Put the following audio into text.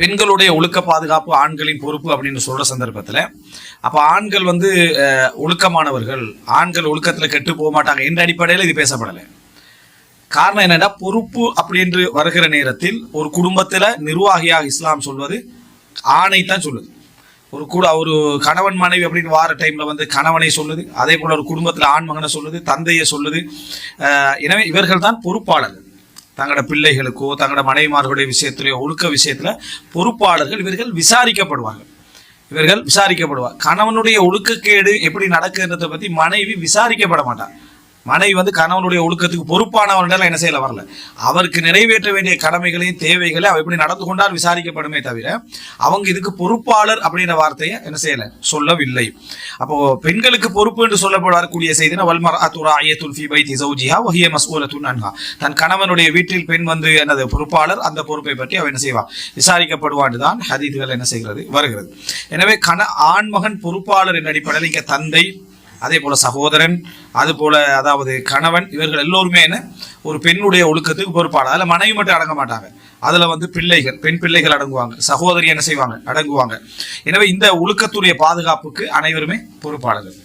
பெண்களுடைய ஒழுக்க பாதுகாப்பு ஆண்களின் பொறுப்பு அப்படின்னு சொல்ற சந்தர்ப்பத்தில் அப்போ ஆண்கள் வந்து ஒழுக்கமானவர்கள் ஆண்கள் ஒழுக்கத்தில் கெட்டு போக மாட்டாங்க என்ற அடிப்படையில் இது பேசப்படலை. காரணம் என்னன்னா பொறுப்பு அப்படின்னு வருகிற நேரத்தில் ஒரு குடும்பத்தில் நிர்வாகியாக இஸ்லாம் சொல்வது ஆணை தான் சொல்லுது. ஒரு கூட ஒரு கணவன் மனைவி அப்படின்னு வார டைமில் வந்து கணவனை சொல்லுது அதே போல் ஒரு குடும்பத்தில் ஆண் மகனை சொல்லுது தந்தையை சொல்லுது. எனவே இவர்கள் தான் பொறுப்பாளர்கள். தங்களோட பிள்ளைகளுக்கோ தங்களோட மனைவிமார்களுடைய விஷயத்திலேயோ ஒழுக்க விஷயத்துல பொறுப்பாளர்கள் இவர்கள் விசாரிக்கப்படுவாங்க. இவர்கள் விசாரிக்கப்படுவார் கணவனுடைய ஒழுக்கக்கேடு எப்படி நடக்குன்றதை பத்தி மனைவி விசாரிக்கப்பட மாட்டார் மனைவி வந்து கணவனுடைய ஒழுக்கத்துக்கு பொறுப்பானவர்கள் என்ன செய்யல வரல. அவருக்கு நிறைவேற்ற வேண்டிய கடமைகளையும் தேவைகளையும் அவர் எப்படி நடந்து கொண்டால் விசாரிக்கப்படுமே தவிர அவங்க இதுக்கு பொறுப்பாளர் அப்படின்ற வார்த்தையை என்ன செய்யல சொல்லவில்லை. அப்போ பெண்களுக்கு பொறுப்பு என்று சொல்லப்படக்கூடிய செய்தினா வல்மர் அத்துரா ஐயத்துல் ஃபி பைத்தி சௌஜிஹா ஒஹிய மஸ்ஊலத்துன் அன்ஹா. தன் கணவனுடைய வீட்டில் பெண் வந்து என்னது பொறுப்பாளர் அந்த பொறுப்பை பற்றி அவன் என்ன செய்வான் விசாரிக்கப்படுவான் தான் ஹதீதுகள் என்ன செய்கிறது வருகிறது. எனவே கண ஆண்மகன் பொறுப்பாளர் என்ற அடிப்படையில் இங்கே தந்தை அதே போல் சகோதரன் அதுபோல் அதாவது கணவன் இவர்கள் எல்லோருமே என்ன? ஒரு பெண்ணுடைய ஒழுக்கத்துக்கு பொறுப்பாளர். அதில் மனைவி மட்டும் அடங்க மாட்டாங்க. அதில் வந்து பிள்ளைகள் பெண் பிள்ளைகள் அடங்குவாங்க. சகோதரி என்ன செய்வாங்க? அடங்குவாங்க. எனவே இந்த ஒழுக்கத்துடைய பாதுகாப்புக்கு அனைவருமே பொறுப்பாளர்கள்.